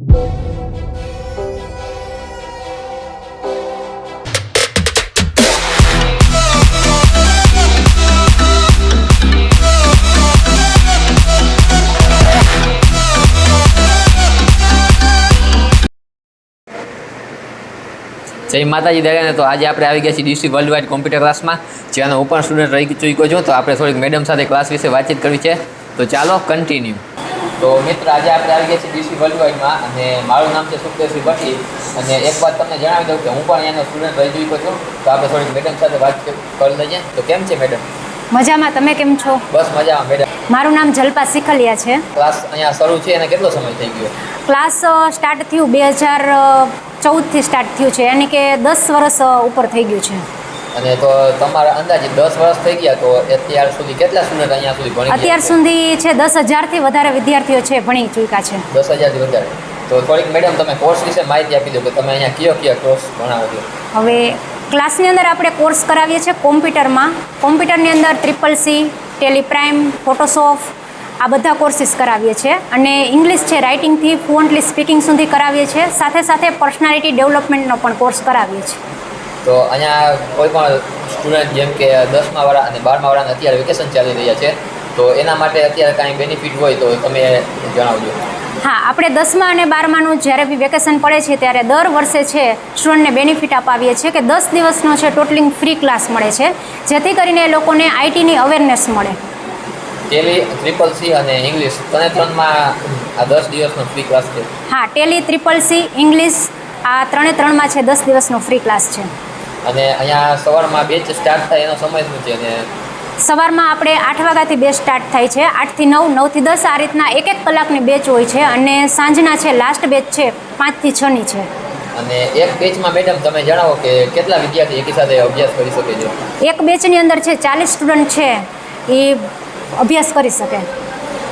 જય માતાજી દરેને, તો આજે આપણે આવી ગયા છીએ ડીસી વર્લ્ડ વાઇડ કોમ્પ્યુટર ક્લાસમાં જ્યાં હું પણ સ્ટુડન્ટ રહી ચૂક્યો છું. તો આપણે થોડીક મેડમ સાથે ક્લાસ વિશે વાતચીત કરવી છે. તો ચાલો કન્ટિન્યુ તો મિત્ર આજે આપણે આવી ગયા છીએ ડીસી વર્લ્ડ વાઇડમાં અને મારું નામ છે સુખદેવસિંહ ભટ્ટી અને એક વાત તમને જણાવી દઉં કે હું પણ અહીંયાનો સ્ટુડન્ટ રહી ચૂક્યો છું. તો આપણે થોડીક મેડમ સાથે વાત કરી લઈએ. તો કેમ છે મેડમ મજામાં તમે કેમ છો? બસ મજામાં મેડમ મારું નામ જલ્પા સિખલિયા છે. ક્લાસ અહીંયા શરૂ છે અને કેટલો સમય થઈ ગયો? ક્લાસ સ્ટાર્ટ થયું બે હજાર ચૌદથી સ્ટાર્ટ થયું છે. યાની કે દસ વર્ષ ઉપર થઈ ગયું છે. અને તો તમારા અંદાજે દસ વર્ષ થઈ ગયા તો અત્યાર સુધી કેટલા સ્ટુડન્ટ અહીંયા સુધી ભણી અત્યાર સુધી છે દસ હજારથી વધારે વિદ્યાર્થીઓ છે ભણી ચૂક્યા છે. દસ હજારથી વધારે. તો થોડીક મેડમ તમે કોર્સ વિશે માહિતી આપી દો કે તમે અહીંયા કયો કયો કોર્સ ભણાવો છો? હવે ક્લાસની અંદર આપણે કોર્સ કરાવીએ છીએ કોમ્પ્યુટરમાં. કોમ્પ્યુટરની અંદર ટ્રિપલ સી ટેલિપ્રાઇમ ફોટોશોપ આ બધા કોર્સિસ કરાવીએ છીએ. અને ઇંગ્લિશ છે રાઇટિંગથી ફ્લુઅન્ટલી સ્પીકિંગ સુધી કરાવીએ છીએ. સાથે સાથે પર્સનાલિટી ડેવલપમેન્ટનો પણ કોર્સ કરાવીએ છીએ. તો અહીંયા કોઈ પણ સ્ટુડન્ટ જેમ કે દસમા વાળા અને બારમા વાળાને અત્યારે વેકેશન ચાલી રહ્યા છે તો એના માટે અત્યારે કાંઈ બેનિફિટ હોય તો તમે જણાવજો. હા આપણે દસમા અને બારમાનું જ્યારે બી વેકેશન પડે છે ત્યારે દર વર્ષે છે સ્ટુડન્ટને બેનિફિટ અપાવીએ છીએ કે દસ દિવસનો છે ટોટલિંગ ફ્રી ક્લાસ મળે છે જેથી કરીને એ લોકોને આઈટીની અવેરનેસ મળે. ટેલી ટ્રિપલ સી અને ઇંગ્લિશ ત્રણે ત્રણમાં આ દસ દિવસનો ફ્રી ક્લાસ છે. હા ટેલી ત્રિપલ સી ઇંગ્લિશ આ ત્રણે ત્રણમાં છે દસ દિવસનો ફ્રી ક્લાસ છે. અને અહીંયા સવારમાં બેચ સ્ટાર્ટ થાય એનો સમય શું છે? અને સવારમાં આપણે આઠ વાગ્યાથી બે સ્ટાર્ટ થાય છે. આઠથી નવ નવથી દસ આ રીતના એક એક કલાકની બેચ હોય છે અને સાંજના છે લાસ્ટ બેચ છે પાંચથી છની છે. અને એક બેચમાં મેડમ તમે જણાવો કે કેટલા વિદ્યાર્થી એકી સાથે અભ્યાસ કરી શકે છે? એક બેચની અંદર છે ચાલીસ સ્ટુડન્ટ છે એ અભ્યાસ કરી શકે.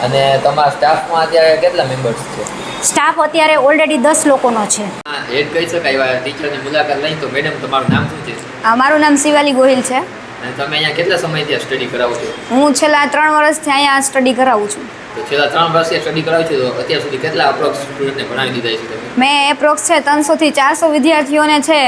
અને તમારા સ્ટાફમાં અત્યારે કેટલા મેમ્બર્સ છે? સ્ટાફ અત્યારે ઓલરેડી દસ લોકોનો છે. હેડ કહી શકાય. એવા ટીચરની મુલાકાત લઈ તો મેડમ તમારું નામ શું છે? મારું નામ શિવાલી ગોહિલ છે. અને તમે અહીંયા કેટલા સમયથી સ્ટડી કરાવો છો? હું છેલ્લા ત્રણ વર્ષથી અહીંયા સ્ટડી કરાવું છું. તો છેલ્લા ત્રણ વર્ષથી સ્ટડી કરાવું છું તો અત્યાર સુધી કેટલા અપ્રોક્સ સ્ટુડન્ટને ભણાવી દીધા છે મેં એપ્રોક્સ છે ત્રણસોથી ચારસો વિદ્યાર્થીઓને છે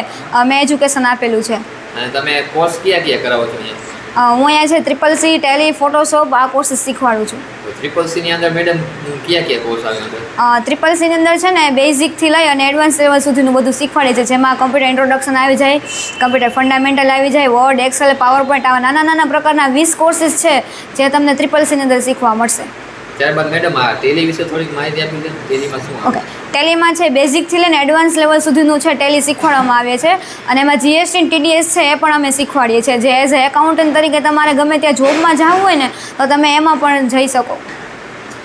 મેં એજ્યુકેશન આપેલું છે. અને તમે કોર્સ કયા કયા કરાવો છો અહીંયા? હું અહીંયા છે ટ્રિપલ સી ટેલી ફોટોશોપ આ કોર્સીસ શીખવાડું છું. ટ્રિપલ સી સીની અંદર મેડમ કયા કયા કોર્સ આવે અંદર ટ્રિપલ સીની અંદર છે ને બેઝિકથી લઈ અને એડવાન્સ લેવલ સુધીનું બધું શીખવાડે છે. જેમાં કમ્પ્યુટર ઇન્ટ્રોડક્શન આવી જાય કમ્પ્યુટર ફંડામેન્ટલ આવી જાય વર્ડ એક્સેલ પાવર પોઈન્ટ આવા નાના નાના પ્રકારના વીસ કોર્સીસ છે જે તમને ટ્રિપલ સીની અંદર શીખવા મળશે. ત્યારબાદ મેડમ આ ટેલી વિશે થોડીક માહિતી આપી દે. ટેલીમાં શું ઓકે ટેલીમાં છે બેઝિકથી લઈને એડવાન્સ લેવલ સુધીનું છે ટેલી શીખવાડવામાં આવે છે. અને એમાં જીએસટી ટીડીએસ છે એ પણ અમે શીખવાડીએ છીએ. જે એઝ એ એકાઉન્ટન્ટ તરીકે તમારે ગમે ત્યાં જોબમાં જવું હોય ને તો તમે એમાં પણ જઈ શકો.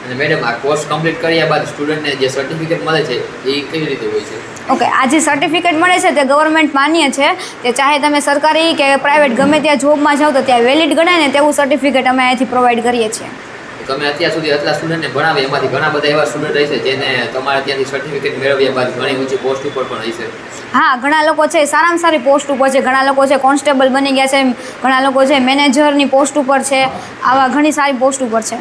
અને મેડમ આ કોર્સ કમ્પ્લીટ કર્યા બાદ સ્ટુડન્ટને જે સર્ટિફિકેટ મળે છે એ કેવી રીતે હોય છે? ઓકે આ જે સર્ટિફિકેટ મળે છે તે ગવર્મેન્ટ માન્ય છે. કે ચાહે તમે સરકારી કે પ્રાઇવેટ ગમે ત્યાં જોબમાં જાઓ તો ત્યાં વેલિડ ગણાય ને તેવું સર્ટિફિકેટ અમે અહીંથી પ્રોવાઈડ કરીએ છીએ. તો તમે અત્યાર સુધી આટલા સ્ટુડન્ટને ભણાવે એમાંથી ઘણા બધા એવા સ્ટુડન્ટ રહેશે જેને તમારે ત્યાંથી સર્ટિફિકેટ મેળવ્યા બાદ ઘણી ઊંચી પોસ્ટ ઉપર પણ રહેશે હા ઘણા લોકો છે સારામાં સારી પોસ્ટ ઉપર છે ઘણા લોકો છે કોન્સ્ટેબલ બની ગયા છે ઘણા લોકો છે મેનેજરની પોસ્ટ ઉપર છે આવા ઘણી સારી પોસ્ટ ઉપર છે.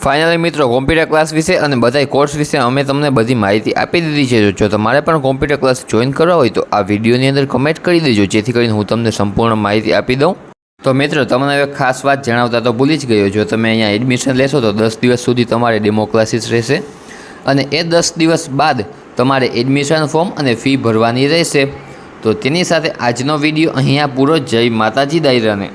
ફાઇનલી મિત્રો કોમ્પ્યુટર ક્લાસ વિશે અને બધાય કોર્સ વિશે અમે તમને બધી માહિતી આપી દીધી છે. જો તમારે પણ કોમ્પ્યુટર ક્લાસ જોઈન કરવા હોય તો આ વિડીયોની અંદર કમેન્ટ કરી દેજો જેથી કરીને હું તમને સંપૂર્ણ માહિતી આપી દઉં. તો મિત્રો, તમને હવે ખાસ વાત જણાવતા તો ભૂલી જ ગયો જો તમે અહીંયા એડમિશન લેશો તો દસ દિવસ સુધી તમારે ડેમો ક્લાસીસ રહેશે અને એ દસ દિવસ બાદ તમારે એડમિશન ફોર્મ અને ફી ભરવાની રહેશે. તો તેની સાથે આજનો વીડિયો અહીંયા પૂરો. જય માતાજી, દાયરાને.